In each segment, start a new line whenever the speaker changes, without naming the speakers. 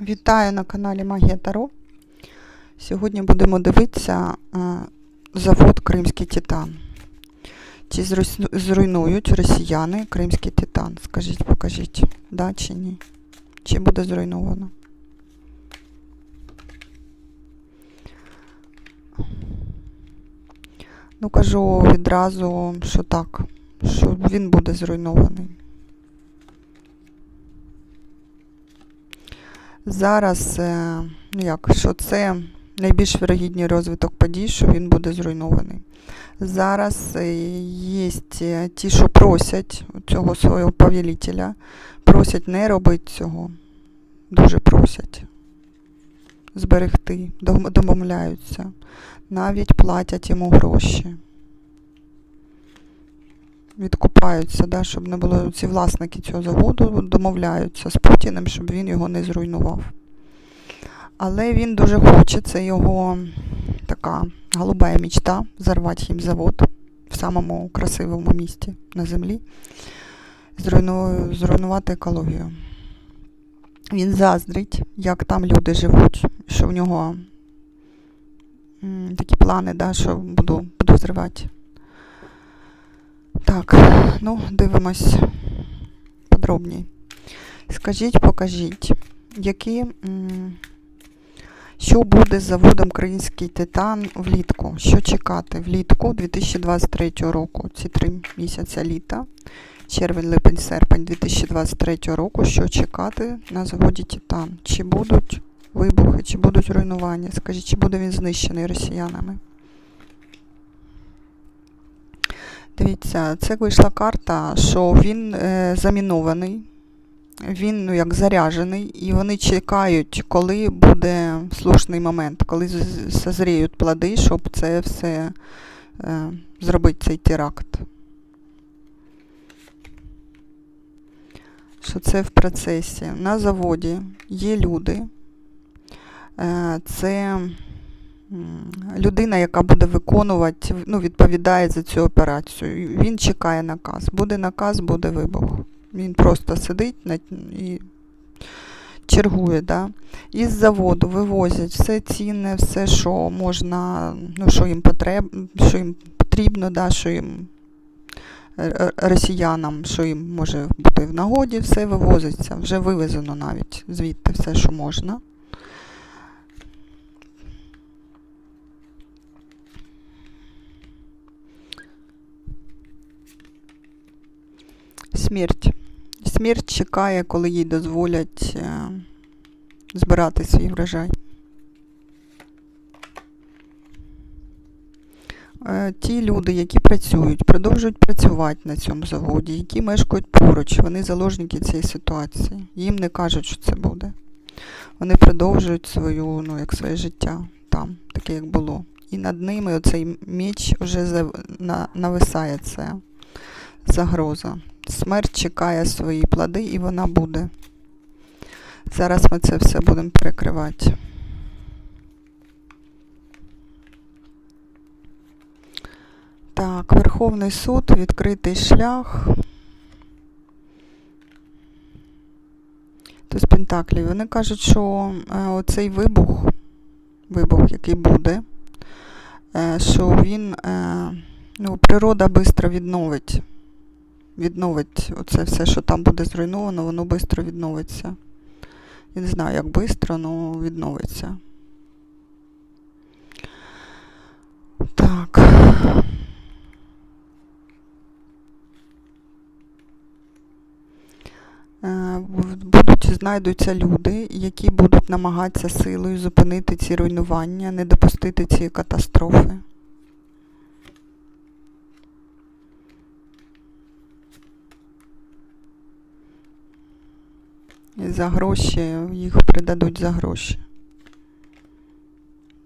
Вітаю на каналі Магія Таро. Сьогодні будемо дивитися е, завод Кримський Титан. Чи зруйнують росіяни Кримський Титан? Скажіть, покажіть, да чи ні? Чи буде зруйновано? Ну, кажу відразу, що так, що він буде зруйнований. Зараз, е, ну як, що це найбільш вірогідний розвиток подій, що він буде зруйнований. Зараз є ті, що просять цього свого повелителя, просять не робити цього, дуже просять зберегти, домовляються, навіть платять йому гроші. Відкупаються, да, щоб не було ці власники цього заводу, домовляються з Путіним, щоб він його не зруйнував. Але він дуже хоче, це його така голубая мечта зарвати хімзавод в самому красивому місті на землі, зруйну- зруйнувати екологію. Він заздрить, як там люди живуть, що в нього такі плани, да, що буду, буду зривати. Так, ну, дивимось подробні. Скажіть, покажіть, які, що буде з заводом Український Титан влітку? Що чекати влітку 2023 року? Ці три місяця літа, червень, липень, серпень 2023 року. Що чекати на заводі Титан? Чи будуть вибухи, чи будуть руйнування? Скажіть, чи буде він знищений росіянами? Дивіться, це вийшла карта, що він е, замінований, він ну, як заряжений, і вони чекають, коли буде слушний момент, коли созріють плоди, щоб це все е, зробити цей теракт. Що це в процесі. На заводі є люди. Е, це людина, яка буде виконувати, ну, відповідає за цю операцію. Він чекає наказ. Буде наказ, буде вибух. Він просто сидить і чергує. Да? Із заводу вивозять все цінне, все, що можна, ну, що їм, потреб, що їм потрібно, да, що їм е, е, росіянам, що їм може бути в нагоді, все вивозиться. Вже вивезено навіть звідти все, що можна. Смерть. Смерть чекає, коли їй дозволять е, збирати свій врожай. Е, Ті люди, які працюють, продовжують працювати на цьому заводі, які мешкають поруч, вони заложники цієї ситуації. Їм не кажуть, що це буде. Вони продовжують свою, ну, як своє життя там, таке, як було. І над ними оцей меч вже нависає це загроза. Смерть чекає свої плоди і вона буде. Зараз ми це все будемо перекривати. Так, Верховний суд, відкритий шлях. Туз Пентаклів. Вони кажуть, що е, оцей вибух, вибух, який буде, е, що він, е, ну, природа швидко відновить відновить оце все, що там буде зруйновано, воно швидко відновиться. Я не знаю, як швидко, але відновиться. Так. Е, Будуть, знайдуться люди, які будуть намагатися силою зупинити ці руйнування, не допустити цієї катастрофи. І за гроші їх придадуть за гроші.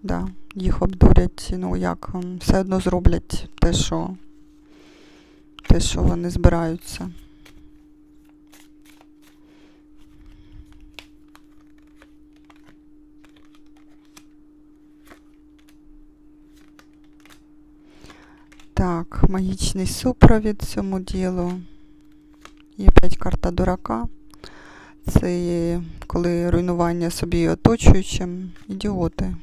Да, їх обдурять, ну як, все одно зроблять те, що, те, що вони збираються. Так, магічний супровід цьому ділу. Є 5 карта дурака. Це коли руйнування собі оточуючим. Ідіоти.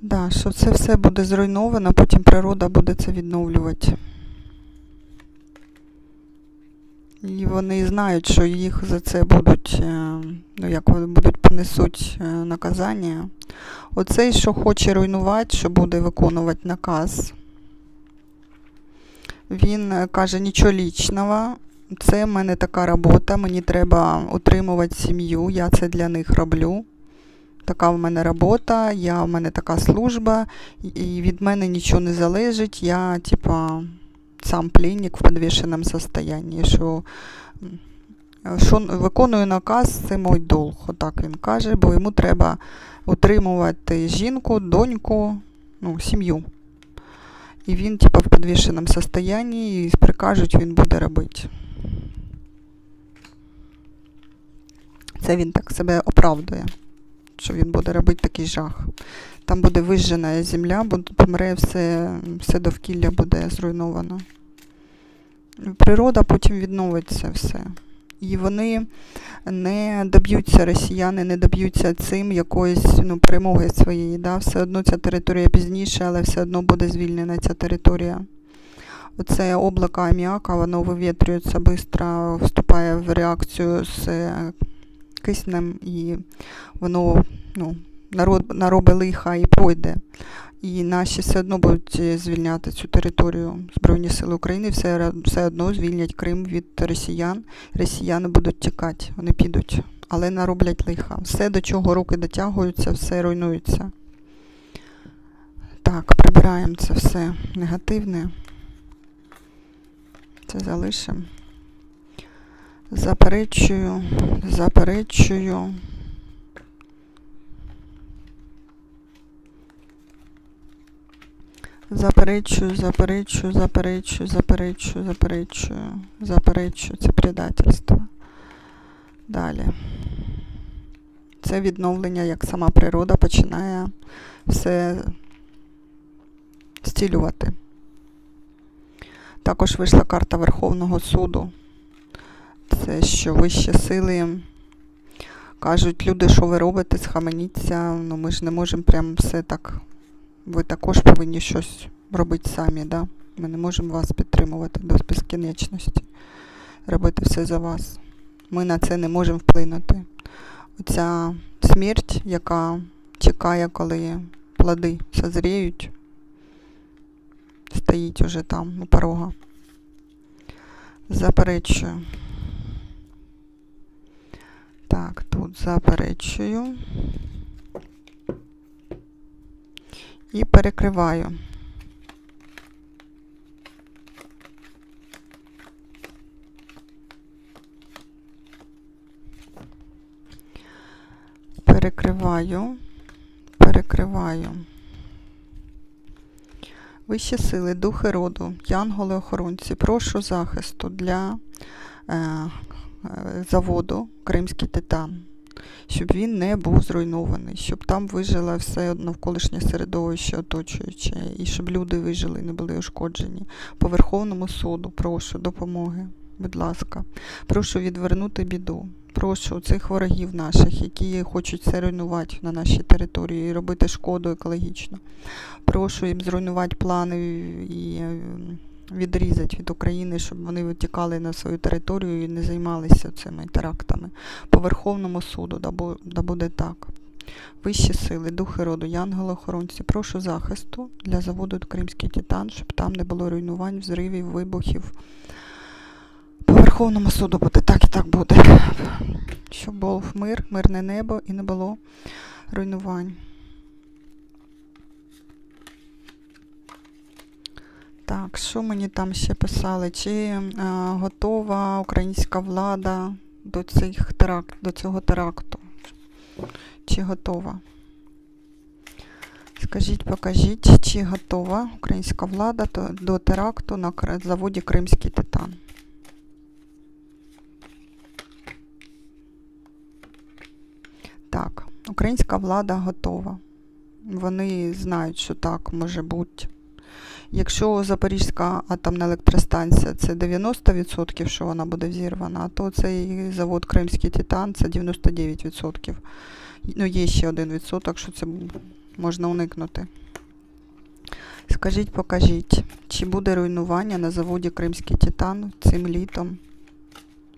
Да, що це все буде зруйновано, потім природа буде це відновлювати. І вони знають, що їх за це будуть, е, ну як вони будуть понесуть е, наказання. Оцей, що хоче руйнувати, що буде виконувати наказ, він е, каже, нічого лічного, це в мене така робота, мені треба утримувати сім'ю, я це для них роблю. Така в мене робота, я, в мене така служба, і від мене нічого не залежить, я, типа, сам пленник в підвішеному состоянні, що, що виконую наказ, це мій долг, отак він каже, бо йому треба утримувати жінку, доньку, ну, сім'ю. І він, типа, в підвішеному состоянні, і прикажуть, він буде робити. Це він так себе оправдує, що він буде робити такий жах. Там буде вижжена земля, бо помре все, все довкілля буде зруйновано. Природа потім відновить це все. І вони не доб'ються, росіяни не доб'ються цим якоїсь ну, перемоги своєї. Да? Все одно ця територія пізніше, але все одно буде звільнена ця територія. Оце облако аміака, воно вивітрюється швидко, вступає в реакцію з е, киснем, і воно ну, народ, наробить лиха і пройде. І наші все одно будуть е, звільняти цю територію. Збройні сили України все, все одно звільнять Крим від росіян. Росіяни будуть тікати, вони підуть, але нароблять лиха. Все, до чого руки дотягуються, все руйнується. Так, прибираємо це все негативне. Це залишимо. Заперечую, заперечую. Заперечую, заперечую, заперечую, заперечую, заперечую, заперечую. Це предательство. Далі. Це відновлення, як сама природа починає все стілювати. Також вийшла карта Верховного суду. Це що вищі сили кажуть, люди, що ви робите, схаменіться, ну ми ж не можемо прям все так. Ви також повинні щось робити самі, да? Ми не можемо вас підтримувати до безкінечності, робити все за вас. Ми на це не можемо вплинути. Оця смерть, яка чекає, коли плоди созріють, стоїть уже там у порога. Заперечую. Так, тут заперечую. І перекриваю. Перекриваю, перекриваю. Вищі сили, духи роду, янголи-охоронці, прошу захисту для е, е, заводу Кримський титан, щоб він не був зруйнований, щоб там вижило все навколишнє середовище оточуюче, і щоб люди вижили, не були ушкоджені. По Верховному суду прошу допомоги, будь ласка. Прошу відвернути біду. Прошу цих ворогів наших, які хочуть все руйнувати на нашій території і робити шкоду екологічно. Прошу їм зруйнувати плани і е, відрізати від України, щоб вони витікали на свою територію і не займалися цими терактами. По Верховному суду, да, буде так. Вищі сили, духи роду, янголи-охоронці, прошу захисту для заводу Кримський Титан, щоб там не було руйнувань, взривів, вибухів. По Верховному суду буде так і так буде. Щоб був мир, мирне небо і не було руйнувань. Так, що мені там ще писали? Чи е, готова українська влада до, цих теракт, до цього теракту? Чи готова? Скажіть, покажіть, чи готова українська влада до, теракту на заводі Кримський Титан? Так, українська влада готова. Вони знають, що так може бути. Якщо Запорізька атомна електростанція це 90%, що вона буде взірвана, то цей завод Кримський Титан це 99%. Ну, є ще 1%, що це можна уникнути. Скажіть, покажіть, чи буде руйнування на заводі Кримський Титан цим літом?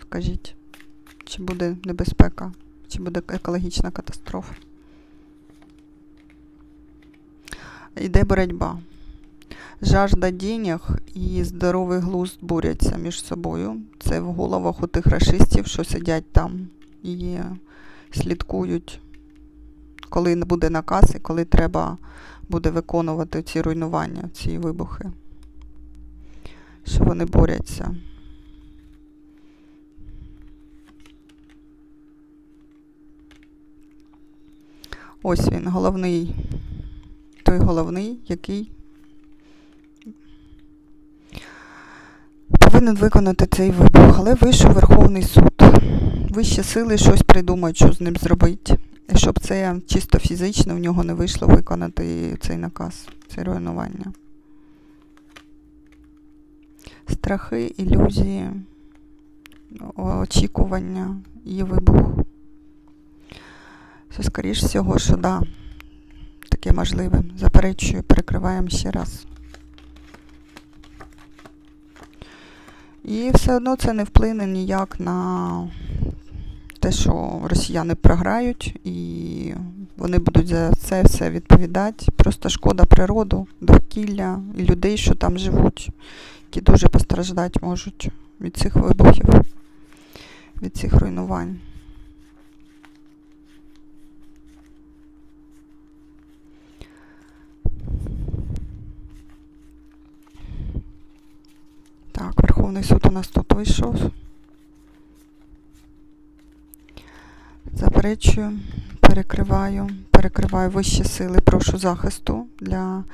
Скажіть, чи буде небезпека, чи буде екологічна катастрофа? Йде боротьба. Жажда денег і здоровий глузд борються між собою. Це в головах у тих рашистів, що сидять там і слідкують, коли буде наказ і коли треба буде виконувати ці руйнування, ці вибухи. Що вони борються. Ось він, головний, той головний, який повинен виконати цей вибух, але вийшов Верховний суд. Вищі сили щось придумають, що з ним зробити, щоб це чисто фізично в нього не вийшло виконати цей наказ, це руйнування. Страхи, ілюзії, очікування і вибух. Це, скоріш всього, що да, таке можливе. Заперечую, перекриваємо ще раз. І все одно це не вплине ніяк на те, що росіяни програють, і вони будуть за це все відповідати. Просто шкода природу, довкілля і людей, що там живуть, які дуже постраждати можуть від цих вибухів, від цих руйнувань. Верховний суд у нас тут вийшов. Заперечую, перекриваю, перекриваю вищі сили, прошу захисту для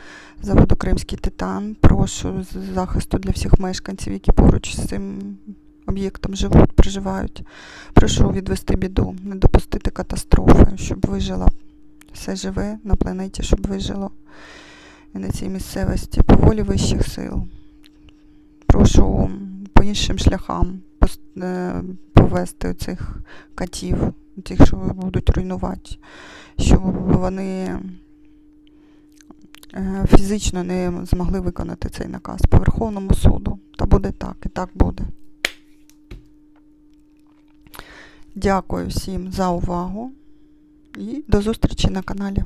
заводу Кримський Титан, прошу захисту для всіх мешканців, які поруч з цим об'єктом живуть, проживають. Прошу відвести біду, не допустити катастрофи, щоб вижило все живе на планеті, щоб вижило і на цій місцевості по волі вищих сил. Прошу по іншим шляхам е, повести цих катів, тих, що будуть руйнувати, щоб вони е, фізично не змогли виконати цей наказ по Верховному суду. Та буде так, і так буде. Дякую всім за увагу і до зустрічі на каналі.